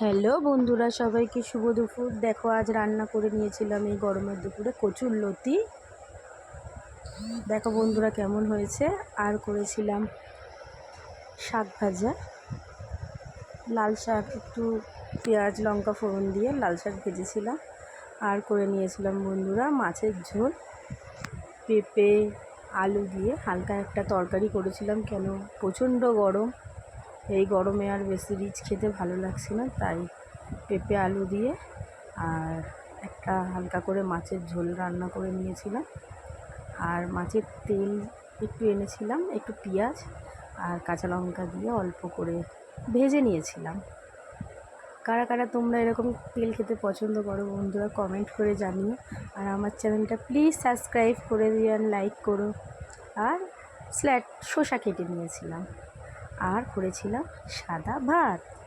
Hello বন্ধুরা, সবাইকে শুভ দুপুর। দেখো, আজ রান্না করে নিয়েছিলাম এই গরমের দুপুরে কচুর লতি। দেখো বন্ধুরা কেমন হয়েছে। আর করেছিলাম শাক ভাজা। লাল শাক, একটু পেঁয়াজ, লঙ্কা, ফোড়ন দিয়ে লাল শাক ভেজেছিলাম। আর করে নিয়েছিলাম বন্ধুরা মাছের ঝোল। পেঁপে, আলু দিয়ে হালকা একটা তরকারি করেছিলাম, কেন প্রচণ্ড গরম। এই গরমে আর বেশি রিচ খেতে ভালো লাগছে না, তাই পেঁপে আলু দিয়ে আর একটা হালকা করে মাছের ঝোল রান্না করে নিয়েছিলাম। আর মাছের তেল একটু এনেছিলাম, একটু পেঁয়াজ আর কাঁচা লঙ্কা দিয়ে অল্প করে ভেজে নিয়েছিলাম। কারা কারা তোমরা এরকম তেল খেতে পছন্দ করো বন্ধুরা কমেন্ট করে জানিও। আর আমার চ্যানেলটা প্লিজ সাবস্ক্রাইব করে দিও লাইক করো। আর স্ল্যাট শসা কেটে নিয়েছিলাম। আর করেছিলাম সাদা ভাত।